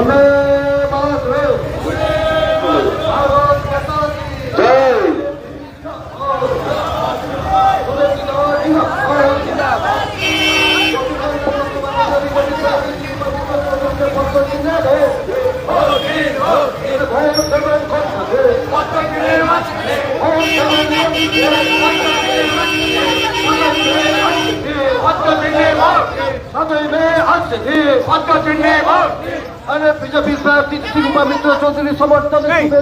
বন্দে মাতরম। ভারত মাতা কি জয় અને બીજા બીજા તીર્થમાં મિત્ર ચૌધરી સમર્થન શુભેન્દ્ર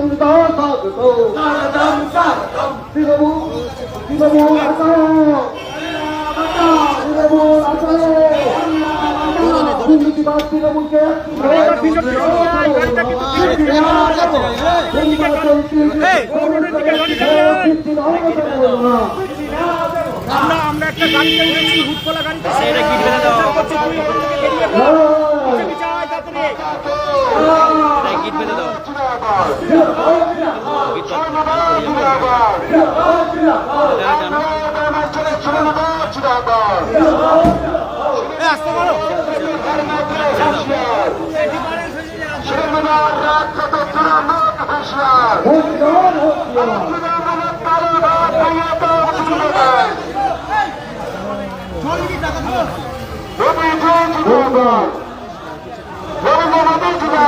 તૃણમૂલ તૃણમૂલ હટાઓ তৃণমূল হটাও দুর্নীতিবাদ তৃণমূলকে আমরা আমরা একটা গাড়িতে উঠেছি হুটকোলা গাড়িতে সেটা গিট ফেলে দাও গিট ফেলে দাও আসতে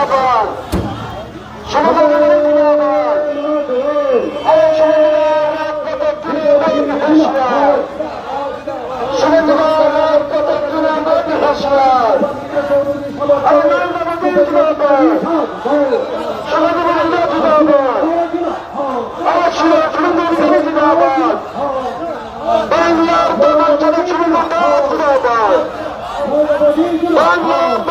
var. Şunu da bunun günahı var. Ama şunun günahını atlatıp günahına güneş var. Şunun günahını atlatıp günahına güneş var. Ama nerede bu bir günahı var? Şunun günahını günahı var. Ama şunun günahını günahı var. Ben yardım ettim, şunun günahı günahı var. Ben yardım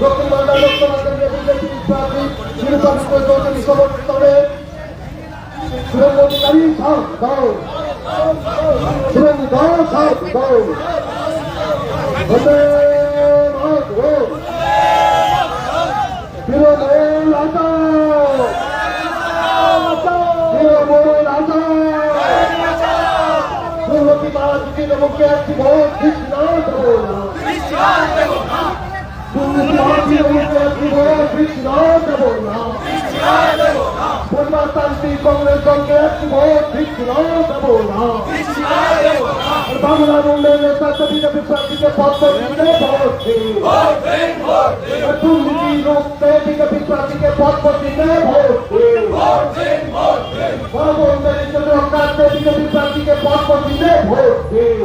দক্ষিণ বাংলা লোকসভা কেন্দ্রের BJP প্রার্থী নির্বাচিত চৌধুরী সমর্থনে সুরেন্দ্রকারী সাহ দাও সুরেন্দ্র দাও সাহ দাও তৃণমূল হটাও তৃণমূল না দেবো না দুর্নীতিবাদ তৃণমূলকে একটি ভোট ঠিক পূর্ণতান্ত্রিক কংগ্রেস দলকে একটি ভোট না দেবো না বাংলার উন্নয়নের সাথে বিজেপি প্রার্থীকে পদ্ম দিতে ভোট দুর্নীতি রুখতে বিজেপি প্রার্থীকে পদ্ম দিতে ভোট দিন বাবুদের জন্য কাটতে বিজেপি প্রার্থীকে পদ্ম দিতে ভোট দিন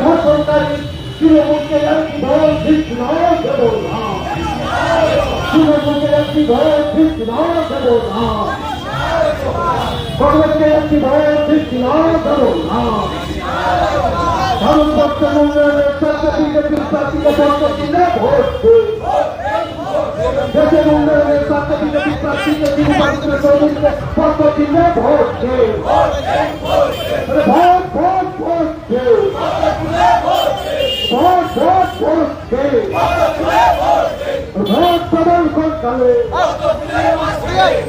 ধর্ষণকারী তৃণমূলকে একটি ভোট ঠিক না দেবো না তৃণমূলকে একটি ভোট ঠিক না দেবো না কংগ্রেসকে একটি ভোট ঠিক না দেবো vote vote vote vote vote vote vote দিন ভোট প্রদান করতে পৌঁছালে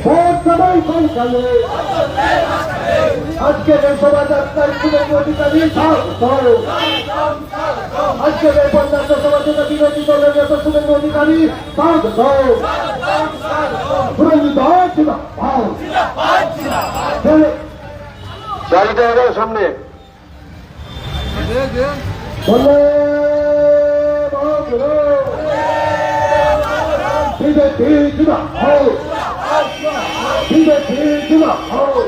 ভোট সবাই অধিকারী পঞ্চায়েত শোভাযাত্রা বিরোধী দলের নেতা শুভেন্দু অধিকারী গাড়িটা সামনে বলে বলো বিজেপি চুনা হোক বিজেপি চুনা হোক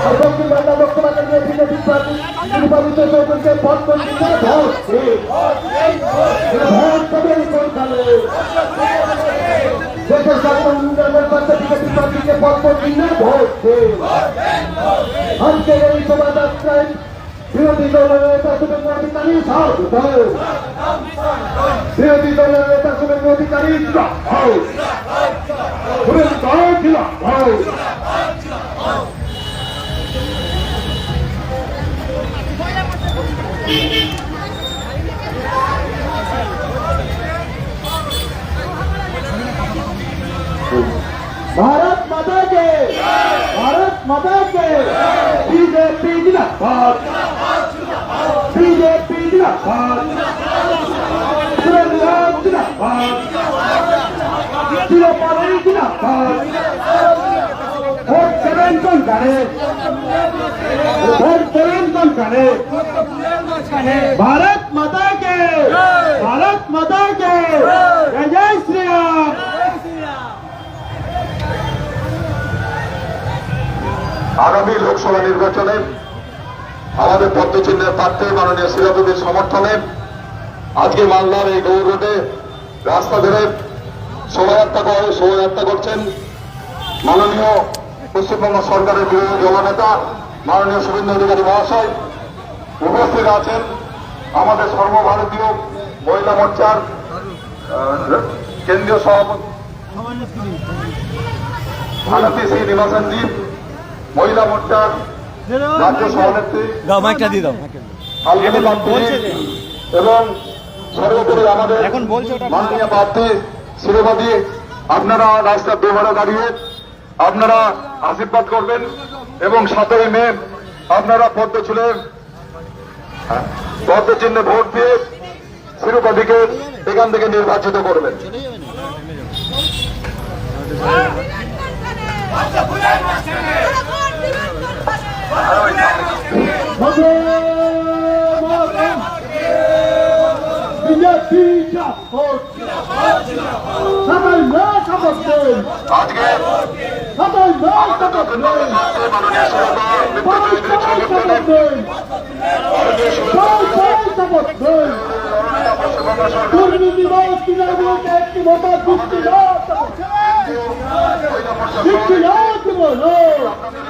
আর দক্ষিণ বাংলা লোকসভা কেন্দ্রে বিজেপি প্রার্থী নির্বাচিত চৌধুরীকে ভোট করতে ভোট ভোট কবে করতে দেশের সাধারণ উন্নয়নের পাশে বিজেপি প্রার্থীকে ভোট করতে ভোট আজকে এই শোভাযাত্রায় বিরোধী দলের নেতা শুভেন্দু অধিকারী স্বাগত বিরোধী দলের নেতা শুভেন্দু অধিকারী শুভেন্দু भारत माता के भारत माता के बीजेपी जिंदाबाद বিজেপি জিন্দাবাদ সুরেন্দ্রনাথ জিন্দাবাদ তিরোপালি জিন্দাবাদ ভোট দেবেন কোনখানে ভোট দেবেন কোনখানে ভারত মাতা কে ভারত মাতা কে জয় শ্রী রাম আগামী লোকসভা নির্বাচনে আমাদের পদ্মচিহ্নের প্রার্থী মাননীয় সিরাজুদ্দিন সমর্থনে আজকে মালদার এই গৌর রোডে রাস্তা ধরে শোভাযাত্রা করে শোভাযাত্রা করছেন মাননীয় পশ্চিমবঙ্গ সরকারের বিরোধী দলনেতা, মাননীয় শুভেন্দু অধিকারী মহাশয় উপস্থিত আছেন আমাদের সর্বভারতীয় মহিলা মোর্চার কেন্দ্রীয় সভাপতি ভারতী শ্রী নিবাসনজি মহিলা মোর্চার রাজ্য সভানেত্রী মাইকটা দিয়ে দাও এবং সর্বোপরি আমাদের এখন বলছে মাননীয় প্রার্থী শিরোপা দিয়ে আপনারা রাস্তার দুবারও দাঁড়িয়ে আপনারা আশীর্বাদ করবেন এবং সাতই মে আপনারা পদ্ম ছুলে পদ্ম চিহ্নে ভোট দিয়ে শিরোপাধিকে এখান থেকে নির্বাচিত করবেন। বন্দে শপথ নেন দুর্নীতিবাদ তৃণমূলকে একটি ভোটার দিচ্ছি না দিচ্ছি না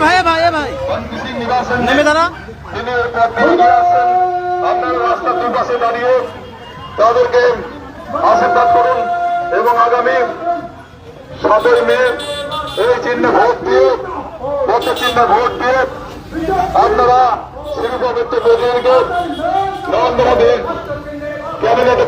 ভাই ভাই ভাই নেমে দাঁড়া তিনি আপনারা রাস্তার দুপাশে দাঁড়িয়ে তাদেরকে আশীর্বাদ করুন এবং আগামী সাতই মে এই চিহ্নে ভোট দিয়ে ভোট চিহ্নে ভোট দিয়ে আপনারা শিল্পমিত্র প্রতিনিধিকে নরেন্দ্র মোদীর ক্যাবিনেটে